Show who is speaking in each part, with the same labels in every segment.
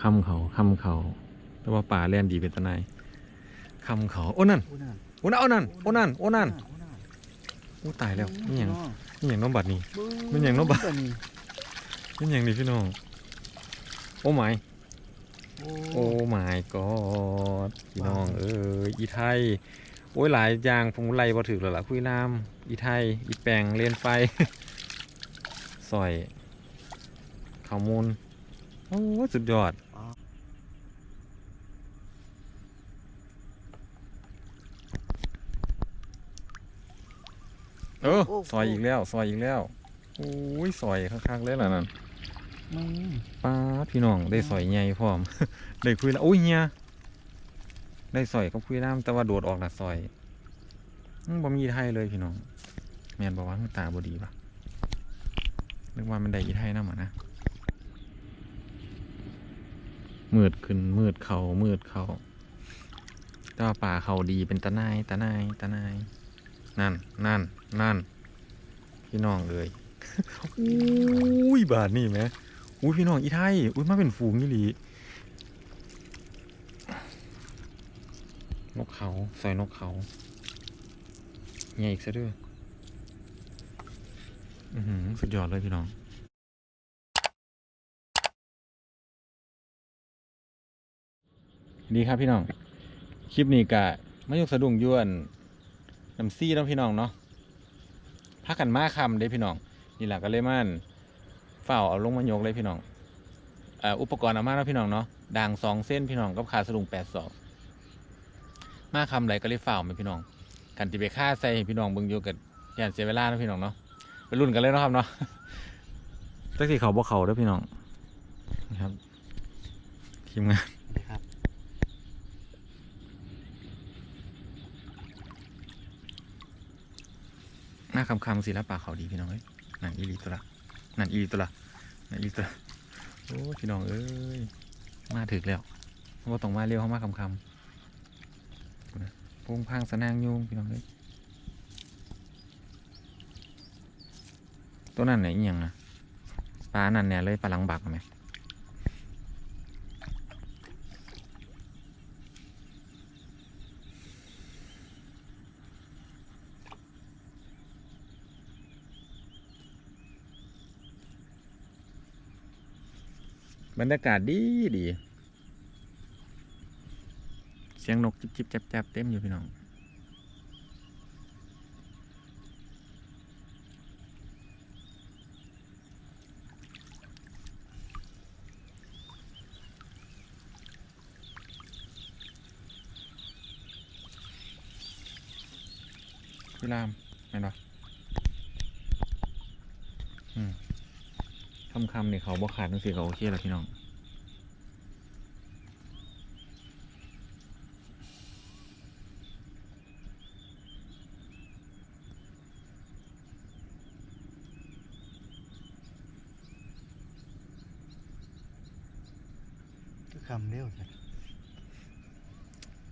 Speaker 1: คำเขาคำเขา แต่ว่าป่าเล่นดีเป็นตะนายคำเขาโอ้นั่น
Speaker 2: โอ้นั่น
Speaker 1: โอ้นั่น โอ้นั่น โอ้นั่น โอ้นั่น
Speaker 2: โอ้นั่น
Speaker 1: โอ้ตายแล้วนี่หยัง
Speaker 2: น้อง
Speaker 1: นี่หยังน้องบัดนี้
Speaker 2: บึ้
Speaker 1: มันหยังเนาะบัด
Speaker 2: นี่
Speaker 1: นี่หยังนี่พี่น้อง โอ้หมาย
Speaker 2: โอ้
Speaker 1: โอ้ my god พี่น้องเอ้ยอีไทย โอ้ยหลายอย่างผมไล่บ่ถึกแล้วล่ะคุยน้ำอีไทย อีแปงเลนไฟสอยข้าวมูล โอ้ยสุดยอด
Speaker 2: อ๋อ
Speaker 1: เออซอยอีกแล้ว ซอยอีกแล้วโอ้ยซอยคักๆเลยล่ะนั่น
Speaker 2: มึง
Speaker 1: ป้าดพี่น้องได้ซอยใหญ่พร้อม ได้คุยแล้วโอ้ยเฮียได้ซอยกับคุยน้ำแต่ว่าโดดออกละซอยอืมบ่มีอีไทยเลยพี่น้องแม่นบอกว่ามันตาบ่ดีปะนึกว่ามันได้อีไทยนำอะนะ มืดขึ้นมืดเขามืดเขาแต่ว่าป่าเขาดีเป็นตะนายตะนายตะนายนั่นนั่นนั่นพี่น้องเลยอุ้ยบาทนี่ไหมอุ้ยพี่น้องอีไทยอุ้ยมาเป็นฝูงนี่หลีนกเขาใส่นกเขาใหญ่อีกซะด้วยอือหือสุดยอดเลยพี่น้อง ดีครับพี่น้อง คลิปนี้กะมายุกสะดุ้งยวนน้ำซี่เนาะพี่น้องเนาะพักกันมาคำเด้พี่น้องนี่แหละก็เลยมันเฝ้าเอาลงมายกเลยพี่น้องอุปกรณ์เอามาแล้วพี่น้องเนาะด่างสองเส้นพี่น้องกับขาสลุงแปดสองมาคำไรก็เลยเฝ้าไหมพี่น้องกันติไปฆ่าใส่พี่น้องเบิ่งอยู่กับย่านเสียเวลานะพี่น้องเนาะไปรุ่นกันเลยนะครับเนาะตักสีเขาบ่เขาด้อพี่น้องนะครับทีมงาน
Speaker 2: ครับ
Speaker 1: หน้าคำคำๆศิลปะเขาดีพี่น้องเอ้ยนั่นอีลีตัวละนั่นอีลีตัวละนั่นอีลีตัวละโอ้พี่น้องเอ้ยมาถึกแล้วว่าต้องมาเร็วเข้ามาคำคำๆนะพงพังสนางยุงพี่น้องเอ้ยตัวนั้นไหนยังอะปลานั่นเนี่ยเลยปลาหลังบักไหม บรรยากาศดีดี เสียงนกจิบจิบจับจับเต็มอยู่พี่น้องพี่รามแม่นบ่อืม คำคำๆนี่เขาบ่ขาดจังซี่ก็โอเคแล้วพี่น้อง
Speaker 2: คือคำเร็วจ้ะ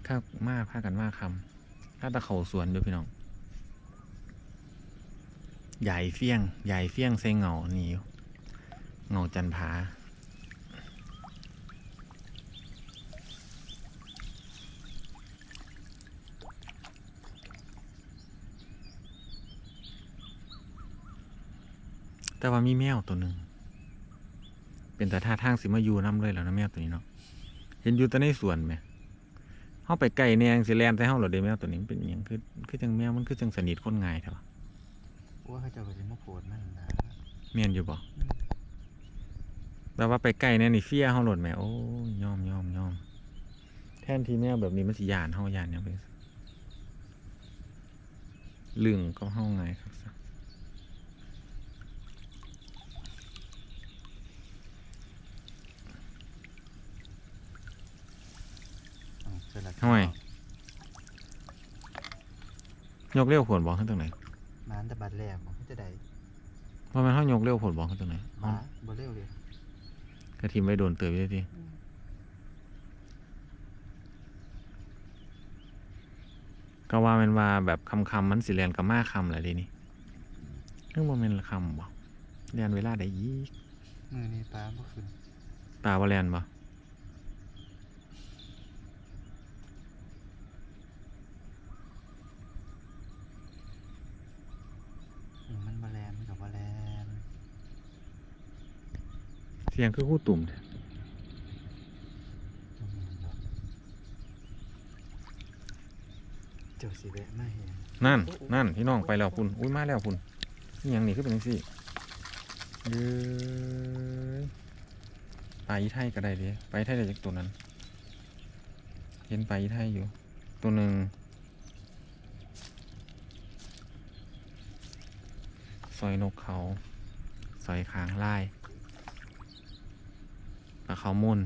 Speaker 1: ถ้ามากพากันมากคำถ้าตะเขาสวนด้วยพี่น้อง ใหญ่เฟี้ยง ใหญ่เฟี้ยงใส่เหงานี่อยู่ เหงาจันผาแต่ว่ามีแมวตัวหนึ่ง เป็นแต่ท่าทางสิมาอยู่น้ำเลยแล้วนะแมวตัวนี้เนาะ เห็นอยู่แต่ในสวนไหมเฮาไปไกลแนงสิแลนแต่เฮาเหรอเด้แมวตัวนี้มันเป็นอหยังคือคือจังแมวมันคือจังสนิทคนง่ายแท้วะ
Speaker 2: ว่าเขาเจะไปมาโผล่มันนะ
Speaker 1: แม่นอยู่บ่ แบบว่าไปไกลแน่นี่เฟียเฮาโหลดแหมโอ้ยยอมยอมยอมแทนที่แมวแบบนี้มันสิยานเฮายานหยังไปซะเรื่องก็เฮาง่ายครับซะ
Speaker 2: อ๋อเสร็จแล้ว
Speaker 1: ทำไมยกเร็วผลบอกขึ้นตรงไหน
Speaker 2: มาอันแตะบัดแรกมันก็จะได้
Speaker 1: ว่ามันเฮายกเร็วผลบอกขึ้นตรงไหน
Speaker 2: มาบ่เร็วเลย
Speaker 1: กระทิมไว้โดนเตือนไว้ทีก็ว่าแมันว่าแบบคำคำๆมันสิเรียนกับมาคำแหละเดินี่เรื่องโมเมนต์คำบอกเรียนเวลาได้ยีก
Speaker 2: มือนี่ปลาบ่ขึ้น
Speaker 1: ตาบอแลนบ่
Speaker 2: อืมมันบาแลนมันกับบาแลน
Speaker 1: เสียงคือคู่ตุ่มแท้
Speaker 2: อืมดอกเจ้าสิแวะมาเห็น
Speaker 1: นั่นนั่นพี่น้องไปแล้วพุ่นอุ้ยมาแล้วพุ่นนี่ยังนี่คือเป็นจังซี่เด้อปลาอีไทยก็ได้เด้ปลาอีไทยได้จากตัวนั้น เห็นปลาอีไทยอยู่ ตัวหนึ่งซอยนกเขาซอยคางลายปลาเขามุน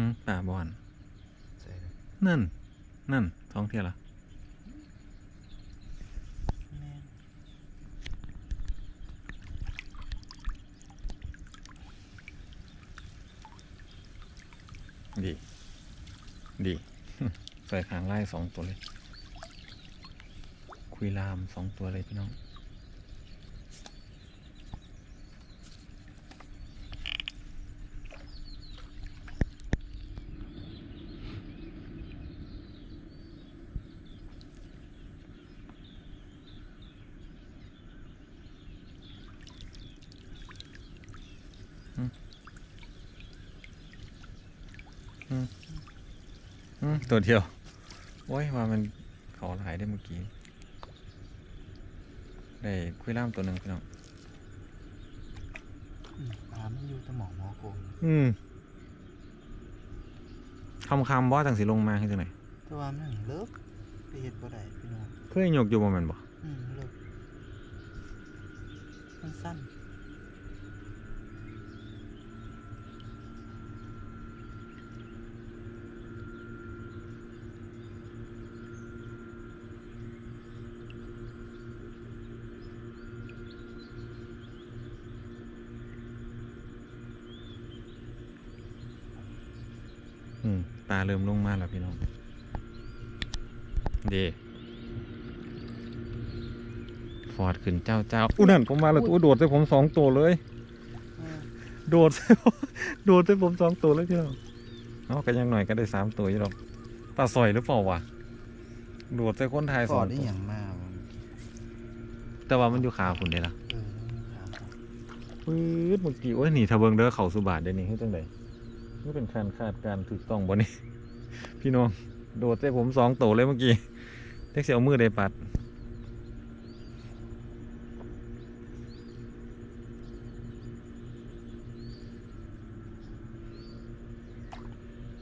Speaker 1: อืมป่าบอน
Speaker 2: ใส่เลย
Speaker 1: นั่น นั่นท้องเที่ยวละ
Speaker 2: แม่น
Speaker 1: ดี ดีใส่ขางไล่สองตัวเลย คุยลามสองตัวเลยพี่น้อง อืม ตัวเดียว โอ้ยว่ามันเขาหลายได้เมื่อกี้ ได้คุยล่ามตัวหนึ่งพี่น้อง
Speaker 2: อืมปลามันอยู่แตะหมองหมอโกง
Speaker 1: อืมคำคำว่าจังสิลงมาคือจังไหน
Speaker 2: แต่ว่ามันเลิกไปเฮ็ดบ่ได้พี่น้อง
Speaker 1: เคยหยกอยู่บ่แมันบ่
Speaker 2: อืมเลิกมันสั้น
Speaker 1: เริ่มลงมาแล้วพี่น้องเดฟอร์ดขึ้นเจ้าเจ้าอู้นั่นผมมาแล้วตัวโดดใส่ผมสองตัวเลย
Speaker 2: เออ
Speaker 1: โดดใส่ผมโดดใส่ผมสองตัวเลยพี่น้องเอาก็ยังหน่อยก็ได้สามตัวอยู่หรอกปลาสอยหรือเปล่าวะโดดใส่คนไทย
Speaker 2: ฟ
Speaker 1: ส
Speaker 2: อ
Speaker 1: อ
Speaker 2: ร์
Speaker 1: ง
Speaker 2: ดนี่
Speaker 1: ตัว
Speaker 2: หยังมาบ่
Speaker 1: แต่ว่ามันอยู่ขาคุณเด้ล่ะ
Speaker 2: เออมันขาว
Speaker 1: ปื๊ดเมื่อกี้โอ้ยหนีทะเบิงเด้อเขาสุบาทเดี๋ยวนี้ให้จังได นี่เป็นการคาดการณ์ถูกต้องบ่นี่พี่น้อง โดดใส่ผมสองโตเลยเมื่อกี้เท็กเสียวมือได้ปัด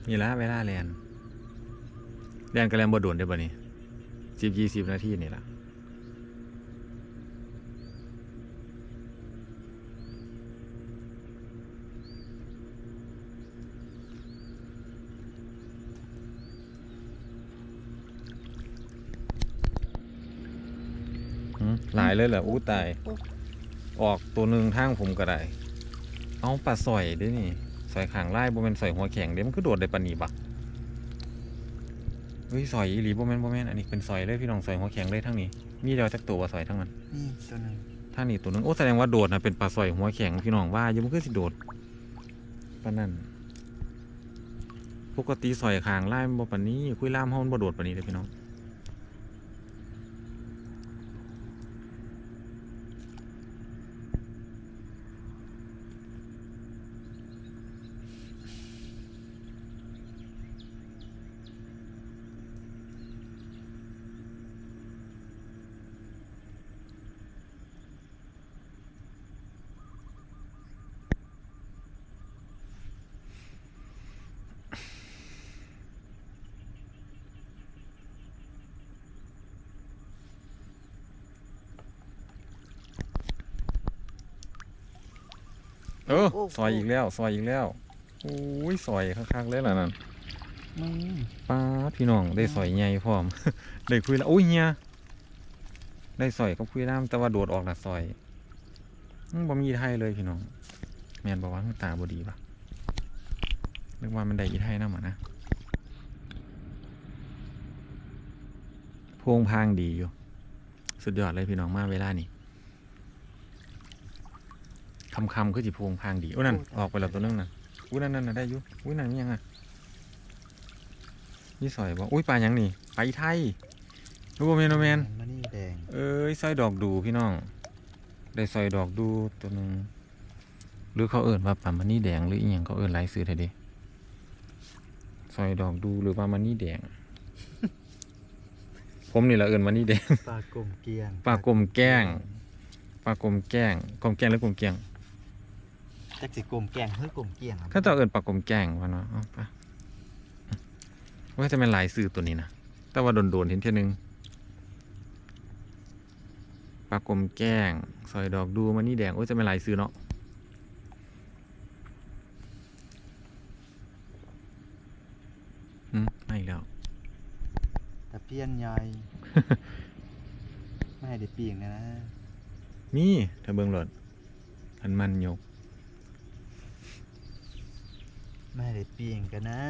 Speaker 1: นี่ละเวลาแลนแลนกับแลนบ่โดนได้บ่นี่สิบยี่สิบนาทีนี่ละ หืมหลายเลยเหรออู้ตาย ออกตัวหนึ่งทางผมก็ได้ เอาปลาสอยเด้วยนี่สอยขางไล่บ่แม่นสอยหัวแข็งเด้มันคือโดดได้ปานนี้บักเฮ้ยสอยอีหลีบ่แม่นบ่แม่นอันนี้เป็นสอยเลยพี่น้องสอยหัวแข็งเลยทั้งนี้ มีเดียวจักตัวว่าสอยทั้งนั้น
Speaker 2: นี่ตัวหนึง
Speaker 1: ทางนี้ตัวหนึงโอ้แสดงว่าโดดนะเป็นปลาสอยหัวแข็งพี่น้องว่าอยู่มันคือสิโดดปานนั้นปกติสอยขางไล่มันบ่ปานนี้คุยล่ามเฮามันบ่โดดปานนี้เด้อพี่น้อง เออซอยอีกแล้วซอยอีกแล้วโอ้ยซอยคักๆเลยล่ะนั่น
Speaker 2: มึง
Speaker 1: ป้าดพี่น้องได้ซอยใหญ่พร้อมได้คุยแล้วโอ้ยเฮียได้ซอยกับคุยน้ำแต่ว่าโดดออกละซอยอืมบ่มีอีไทยเลยพี่น้องแม่นบอกว่าตาบ่ดีปะนึกว่ามันได้อีไทยนำอะนะโพงพางดีอยู่ สุดยอดเลยพี่น้องมาเวลานี้คำคำๆคือจิโพงพางดีโอ้นั่นออกไปแล้วตัวนึงน่ะอุ้ยนั่นนั่นน่ะได้อยู่อุ้ยนั่นยังอะนี่สอยบ่อุ้ยปลาหยังนี่ปลาอีไทยรู้บ่แม่นบ่แม่น
Speaker 2: มานี่แดง
Speaker 1: เอ้ยซอยดอกดูพี่น้อง ได้ซอยดอกดูตัวหนึ่งหรือเขาเอิ่นว่าปลามันนี่แดงหรืออีหยังเขาเอิ่นหลายซื้อไทยเด้ซอยดอกดูหรือว่ามันนี่แดง ผมนี่แหละเอิ่นมันนี่แดง
Speaker 2: ปลากลมเกลียง
Speaker 1: ปลากลมแกล้งปลากลมแกล้งกลมแกล้งหรือกลมเกลียง
Speaker 2: จักสิกลมแกงเฮ้ยกลมเกลียงอะ
Speaker 1: เขาจะเอิ่นปลากลมแกล้งวะเนาะเอาไปว่าจะเป็นหลายซื้อตัวนี้นะแต่ว่าโดนๆเห็นเท่ยหนึงปลากลมแกล้งซอยดอกดูมันนี่แดงโอ้ยจะเป็นหลายซื้อเนาะอืมไม่อีกแล้ว
Speaker 2: ตะเพียนใหญ่ไม่ให้ได้ปีกนะนะ
Speaker 1: นี่เธอเบิ่งรถพันมันยก
Speaker 2: ไม่ให้ได้ปีกกันนะ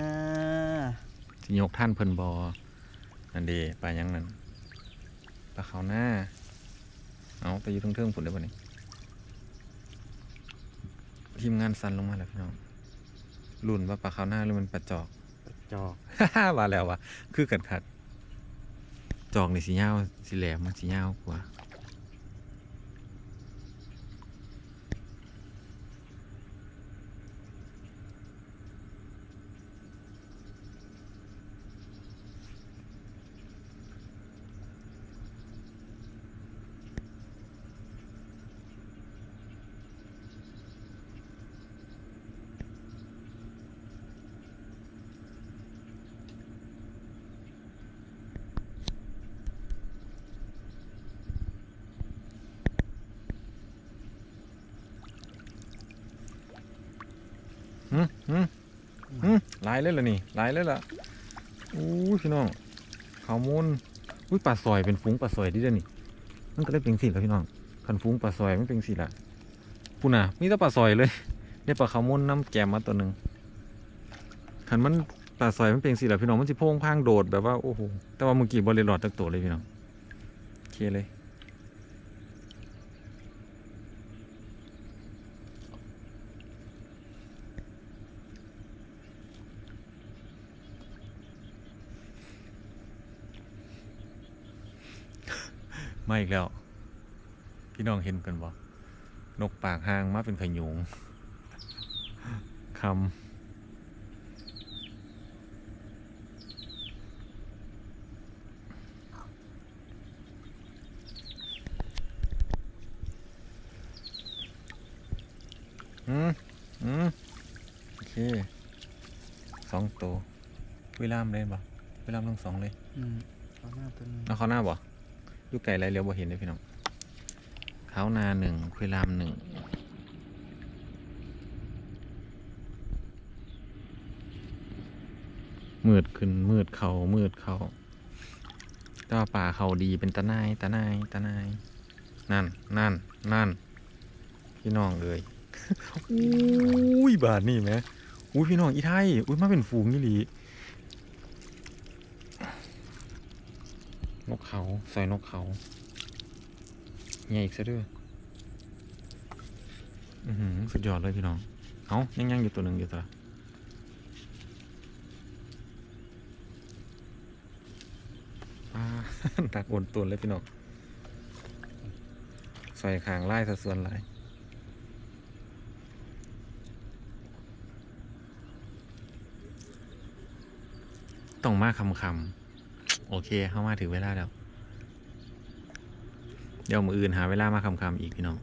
Speaker 1: สิยกท่านเพิ่นบอนั่นเดไปลาหยังนั่นปลาเขาวหน้า เอาไปอยู่เทิงๆผุนได้ป่ะนี่ทีมงานสั่นลงมาแล้วพี่น้องรุ่นว่าปลาเขาวหน้าหรือมันปลาจอก
Speaker 2: จอก
Speaker 1: ว่าแล้ววะคือกันคัดจอกนี่สียาวสีแหลมมันสียาวกว่า อืมอืมอืมหลายเลยล่ะนี่หลายเลยล่ะอู้พี่น้องขาวมูลอุ้ยปลาซอยเป็นฟุ้งปลาซอยดิเด้นี่มันก็ได้เป็นสิแล้วพี่น้องคันฟุ้งปลาซอยมันเป็นสิละพูน่ะมีแต่ปลาซอยเลยได้ปลาขาวมูลน้ำแกมมาตัวหนึ่งคันมันปลาซอยมันเป็นสิละพี่น้องมันสิโพงพางโดดแบบว่าโอ้โหแต่ว่าเมื่อกี้บริลลอดตักตัวเลยพี่น้องโอเคเลย มาอีกแล้ว พี่น้องเห็นกันบ่นกปากหางมาเป็นขยุงคำ อืม อืม โอเค สองตัวเวลามเลยบ่เวลามทั้งสองเลย
Speaker 2: อืมเอาหน้าตัวนึง
Speaker 1: เอาเขาหน้าบ่ ยูไกลไรเลี้ยวบ่เห็นเลยพี่น้องเขานาหนึ่งคุยลามหนึ่งมืดขึ้นมืดเขามืดเขาแต่ว่าป่าเขาดีเป็นตะนายตะนายตะนายนั่นนั่นนั่นพี่น้องเลยอุ้ยบาทนี่ไหมอุ้ยพี่น้องอีไทยอุ้ยมาเป็นฝูงนี่หลี นกเขาใส่นกเขาใหญ่อีกซะด้วยอือหือสุดยอดเลยพี่น้อง เอายังยังอยู่ตัวหนึ่งอยู่ตัวอ่าตักโอนตัวเลยพี่น้องใส่ขางไล่สัดส่วนหลายต้องมาคำคำ โอเคเข้ามาถึงเวลาแล้ว เดี๋ยวมืออื่นหาเวลามาคำคำอีกพี่น้อง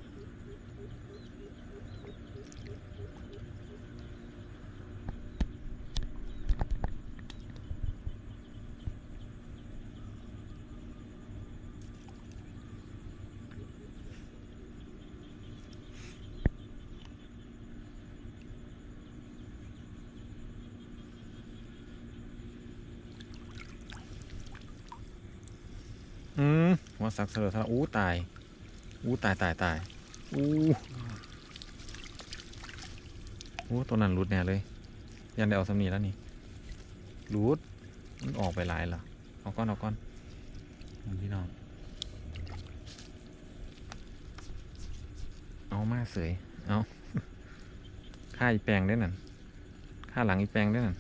Speaker 1: สักเสลอทะอู้ตาย อู้ตายตายตายอู้อู้ตัวนั้นรุดแน่เลย ยันได้เอาสำนีแล้วนี่รุดมันออกไปหลายแล้วเอาก้อนเอาก้อนเอาพี่น้องเอามาเสยเอาค่าอีแปลงได้นั่นค่าหลังอีแปลงได้นั่น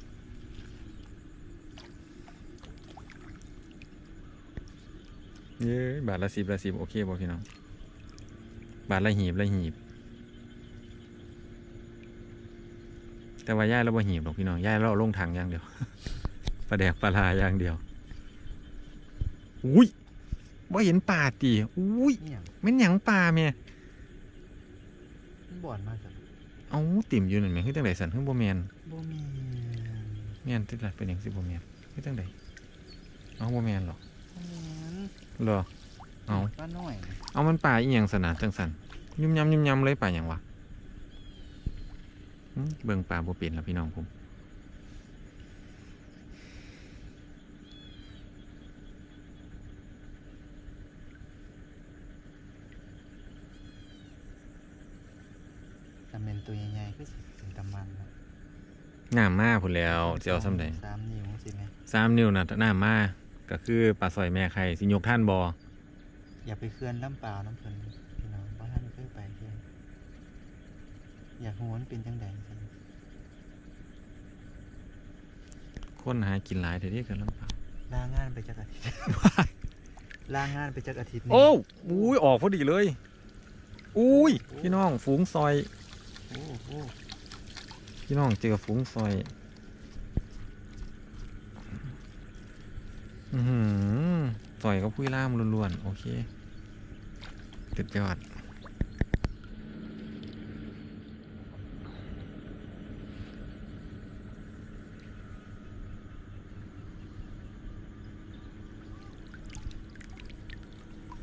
Speaker 1: เย้บาทละสิบละสิบโอเคบ่พี่น้อง บาทละหีบละหีบ แต่ว่าย่ายเราบ่หีบหรอกพี่น้องย่ายเราเอาลงถังอย่างเดียวปลาแดกปลาลาอย่างเดียว อุ้ยบ่เห็นป่าตีอุ้ย
Speaker 2: นี่อย่าง
Speaker 1: แม่นหยังป่าเมีย
Speaker 2: มันบ่อนมากจ้ะ
Speaker 1: เอาติ่มอยู่นั่นแหม่คือจังไดสันคือบ่แม่น
Speaker 2: บ่มี
Speaker 1: แม่นติดละเป็นหยังสิบ่แม่นคือจังไดเอาบ่แม่นหรอก
Speaker 2: บ่แม่น
Speaker 1: เหรอ เอา
Speaker 2: ปลาน้อยนะ
Speaker 1: เอามันป่าอีหยังสนะจังสันยุ่มยำยุ่มยำเลยป่าหยังวะหึเบิ่งป่าบ่เป็นแล้วพี่น้องผม
Speaker 2: แต่เป็นตัวใหญ่ๆก็สิเป็นตะมันนะ
Speaker 1: น้ำมาพุ่นแล้วสิเอาซ้ำใด
Speaker 2: สามนิ้วสิแม่
Speaker 1: สามนิ้วน่ะน้ำมา ก็คือปลาสอยแม่ไข่สิยกท่านบ่
Speaker 2: อย่าไปเคลื่อนลำเปล่าน้ำเพิ่นพี่น้องเพราะท่านเคยไปเที่ยวอยากรู้ว่ามันเป็นจังใดสิ
Speaker 1: คนหากินหลายเดี๋ยวนี้กันลำบาก
Speaker 2: ลางานไปจักอาทิตย์ ลางานไปจักอาทิตย์หนึ่ง
Speaker 1: โอ้อุ้ยออกพอดีเลยอุ้ยพี่น้องฝูงซอย
Speaker 2: โอ้โห
Speaker 1: พี่น้องเจอฝูงซอย อือหือยก็พุ้ยล่ามล้วนๆ โอเคสุดยอด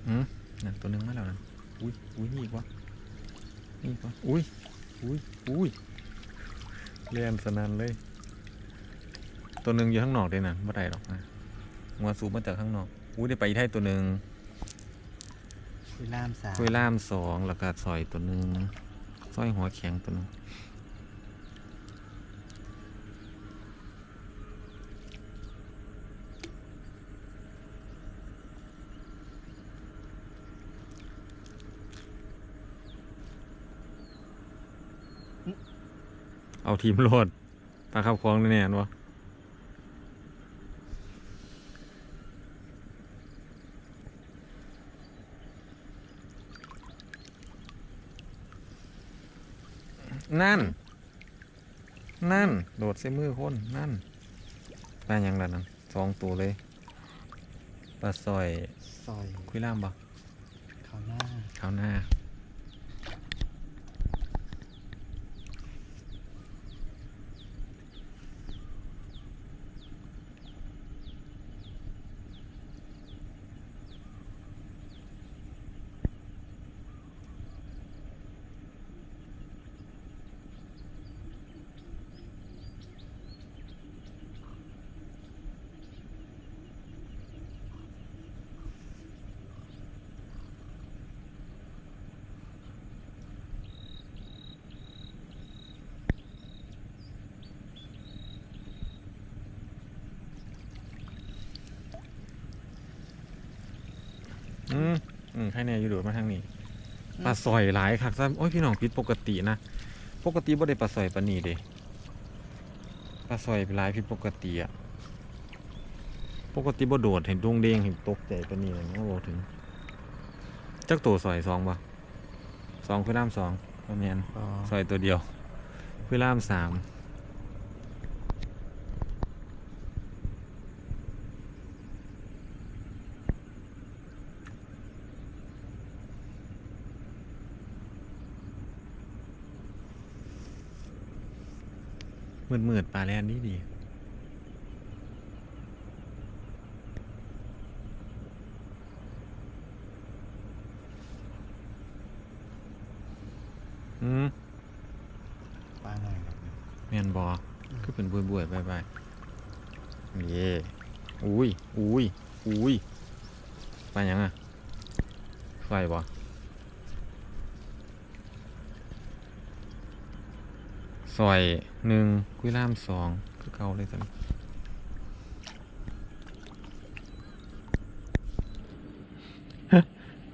Speaker 1: อืมนั่นตัวหนึงมาแล้วนั่นอุ้ยอุ้ยนี่อีกวะนี่อีกวะอุ้ยอุ้ยอุ้ยเลียนสนันเลย ตัวหนึ่งอยู่ข้างนอกเด้นะไม่ได้หรอกนะ งัวสูบมาจากข้างนอกอุ้ยได้ไปอีกไทยตัวหนึ่ง
Speaker 2: คุยล่ามสาม
Speaker 1: คุยล่ามสองแล้วก็ซอยตัวหนึ่งซอยหัวแข็งตัวหนึ่งเอาทีมโหลดปลาขับคลองแน่ๆวะ นั่น นั่น โดดใส่มือคนนั่นปลาหยังล่ะนั่นสองตัวเลยปลาซอย
Speaker 2: ซอย
Speaker 1: คุยล่ามบ่
Speaker 2: เขาหน้า
Speaker 1: ข้าวหน้า อื มอืมใครเนี่ยอยู่โดดมาทางนี้ปลาซอยหลายคักซะโอ้ยพี่น้องผิดปกตินะปกติบ่ได้ปลาซอยปานนี้เด้ปลาซอยหลายผิดปกติอะปกติบ่โดดเห็นดวงเด้งเห็นตกใจปานนี้เลยนะบ่ถึงจักตัวซอยสองบ่สองคือน้ำสองบ่แม่น
Speaker 2: อ๋อ
Speaker 1: ซอยตัวเดียวคือล่ามสาม มืดมืดๆปลาแลนดีดีอืม
Speaker 2: ปลาหน่อยแบบนี้
Speaker 1: แม่นบอคือเป็นบวยบวยๆบายบายเย่อุ้ยอุ้ยอุ้ยปลาหยังอะซอยบ่ ซอยหนึ่งกุยล่ามสองคือเก่าเลยสัน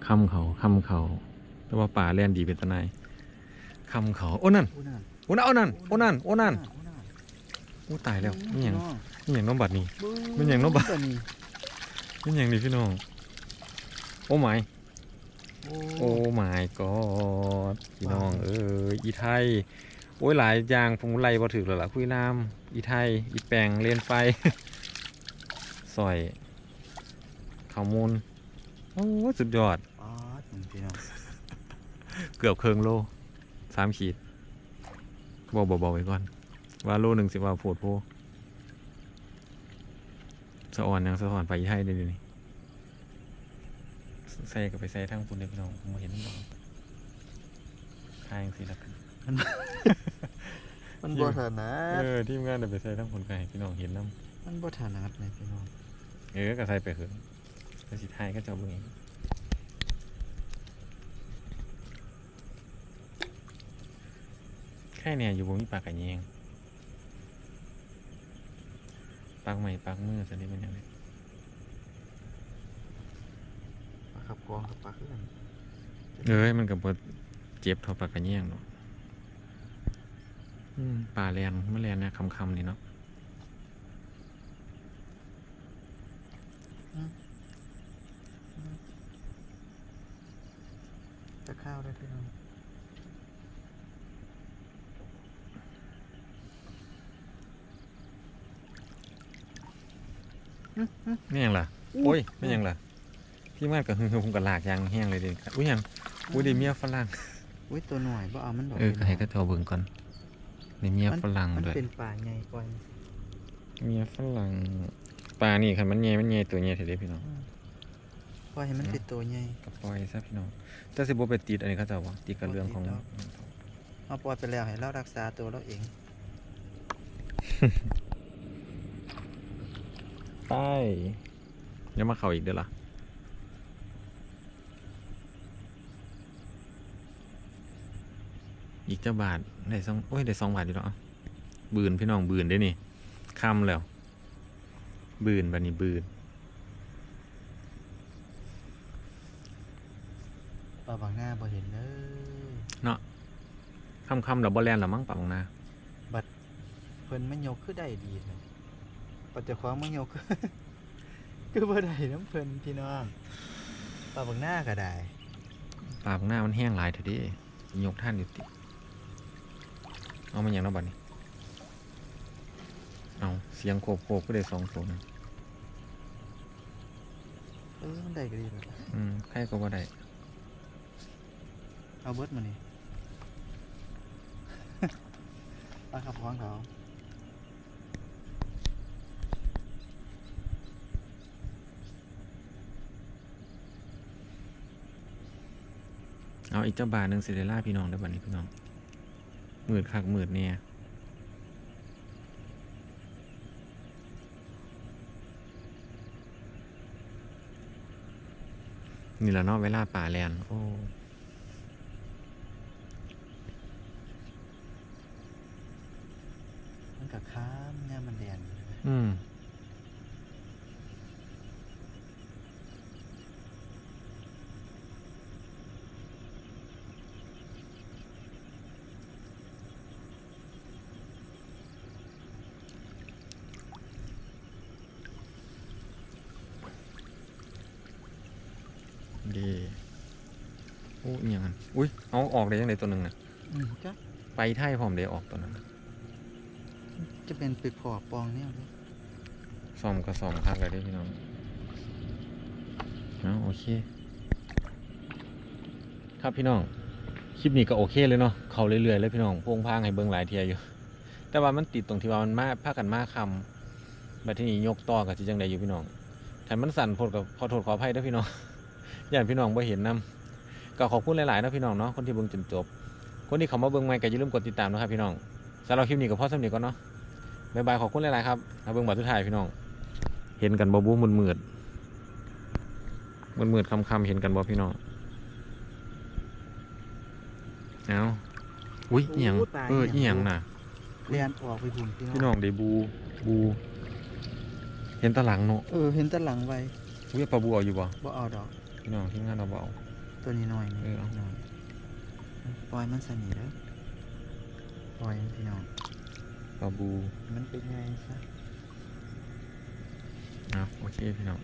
Speaker 1: คำเขาคำเขาแต่ว่าป่าแล่นดีเป็นตะนายคำเขาโอ้นั่น
Speaker 2: อู้นั่น
Speaker 1: โอ้นั่นโอ้นั่นโอ้นั่นโอ้นั่น
Speaker 2: อู้นั่น
Speaker 1: โอ้ตายแล้วนี่หยัง
Speaker 2: พี่น้
Speaker 1: นี่หยังน้องบัดนี้
Speaker 2: บึ้
Speaker 1: มันหยังเนาะบัด
Speaker 2: ตัวนี้
Speaker 1: นี่หยังนี่พี่น้องโอ้ไม่
Speaker 2: โอ้
Speaker 1: โอ้ my god พี่น้องเอ้ยอีไทย โอ้ยหลายอย่างผมไล่บ่ถึกแล้วล่ะคุยน้ำอีไทย อีแปงเลนไฟซอยข้าวมูลโอ้ยสุดยอด
Speaker 2: อ๋อพี่น้อง
Speaker 1: เกือบเคิงโลสามขีดบอกบอกๆไว้ก่อน ว่าโลหนึ่งสิว่าโพดโพสะอ่อนยังสะอ่อนไปอีไทยเลยเดี๋ยวนี้ใส่กับไปใส่ทั้งคุณเด็กน้องผมบ่เห็นมันบอกทางสิละกัน
Speaker 2: มันบ่ถนั
Speaker 1: เอ
Speaker 2: ด
Speaker 1: อทีมงานเดี๋ยวไปใส่ทั้งคนไก่พี่น้องเห็นน้
Speaker 2: มันบ่ถนัดเลยพี่น้องำ
Speaker 1: เออก็ใส่ไปเถอะแล้วสิไทยก็จะเอาเบิ่งเองแค่เนี่ยอยู่บนมีปากกระแยงปากใหม่ปากมือสันนี้มันยังไง
Speaker 2: ปลาขับกองกับปลาขึ้น
Speaker 1: เอ้ยมันกับ่เจ็บเท่าปากกระแยงเนาะอืม ปลาแลนมะแลนเนี่ยคำๆนี่เนาะ
Speaker 2: จะข้าวได้พี่น้อง
Speaker 1: ไม่ยังล่ะโอ้ยไม่ยังล่ะพี่มากกับหึงๆผมกับลากยางแห้งเลยเดิอุ้ยยังอุ้ยได้เมียฝรั่ง
Speaker 2: อุ้ยตัวหน่อยบ่เอามันดอก
Speaker 1: เออก็ให้ก็เจ้าเบิ่งก่อน ได้เมียฝรั่ง
Speaker 2: มัน
Speaker 1: ด้วย
Speaker 2: เป็นปลาใหญ่กว่า
Speaker 1: เมียฝรั่งปลานี่คันมันใหญ่มันใหญ่ตัวใหญ่เถิดเด้พี่น้อง
Speaker 2: ปล่อยให้มันเป็นตัวใหญ่
Speaker 1: ก็ปล่อยซะพี่น้องแต่สิบ่ไปติดอันนี้เขาเจ้าบ่ติดกับเรื่องของ
Speaker 2: บ่ติดดอกเอาปล่อยไปแล้วให้เรารักษาตัวเราเอง
Speaker 1: ไปเดี๋ยวมาเข้าอีกเด้อล่ะ อีกเจ้าบาทได้สองโอ้ยได้สองบาทอยู่แล้วอะบืนพี่น้องบืนได้นี่ค่ำแล้ว บืนบัดนี้บืน
Speaker 2: ปลาบางหน้าบ่เห็นเลย
Speaker 1: ค่ำค่ำๆแล้วบ่แล่นแล้วมั้งปังนา
Speaker 2: เพิ่นมันยกคือได้ดีเลยปัจจุบันมันยกคือบ่ได้น้ำเพิ่นพี่น้องปลาบางหน้าก็ได้
Speaker 1: ปลาปังหน้ามันแห้งหลายเถอะเดิยกท่านอยู่ติ เอามันอย่างนั้นบัดนี้ เอาเสียงโคบโคบก็ได้สองตัวนะ
Speaker 2: เออมันได้ก็ดีเลย
Speaker 1: อืมใครก็ว่าได้
Speaker 2: เอาเบิดมานี่ ปลาขับของเขา
Speaker 1: เอาอีกเจ้าบาทหนึ่งสิเดล่าพี่น้องได้อบัดนี้พี่น้องห มื่นคักหมื่นเนี่ยนี่แหละเนาะเวลาป่าแลนโอ้
Speaker 2: มันกับข้ามเนี่ยมันแดน
Speaker 1: อืมดีโอ้ย อหย่างนั้นอุ้ยเอาออกได้ยังไงตัวหนึ่งน่ะ
Speaker 2: อืมจ้ะ
Speaker 1: ไปไทยพร้อมได้ออกตัวนั้นน่ะ
Speaker 2: จะเป็นไปพอปองเนี่ยเลย
Speaker 1: ซ่อมก็ซ่อมคักเลยเด้อพี่น้องเอาโอเค ครับพี่น้องคลิปนี้ก็โอเคเลยเนาะเขาเรื่อยๆเลยพี่น้องโพงพางให้เบิ่งหลายเทียอยู่ แต่ว่ามันติดตรงที่ว่ามันมาพากันมาคำบัดที่นี้ยกต่อกับสิจังใดอยู่พี่น้องถ้ามันสั่นโพดกับขอโทษขออภัยเด้อพี่น้องย่านพี่น้องบ่เห็นนํ ก็ขอบคุณหลายๆนะพี่น้องเนาะคนที่เบิ่งจนจบ คนที่เขามาเบิ่งใหม่ก็อย่าลืมกดติดตามนะครับพี่น้องสำหรับคลิปนี้ก็พอสำเนียก่อนเนาะบ๊ายบายขอบคุณหลายๆครับเอาเบิ่งบัตรทุกทายพี่น้อง เห็นกันบ่บูมืดมืดมืดมืดคำคำเห็นกันบ่พี่น้องเอาอุ้ยเอียงเออ
Speaker 2: เอีย
Speaker 1: งน่ะ
Speaker 2: เรียนออกไปบุญพี่น้อ
Speaker 1: งเดบูบู เห็นตะหลังเนาะ
Speaker 2: เออเห็นตะหลังไว้
Speaker 1: อุ้ยปลาบูเอาอยู่บ่
Speaker 2: บ่เอาดอก
Speaker 1: พี่น้องที่งานเราบ่อา
Speaker 2: ตัวนี้หน่อยนี่
Speaker 1: ห
Speaker 2: น่อยปล่อยมันสนิทแล้วปล่อยพี่น้อง
Speaker 1: ปลาบู
Speaker 2: มันเป็นไงซะ
Speaker 1: อะโอเคพี่น้อง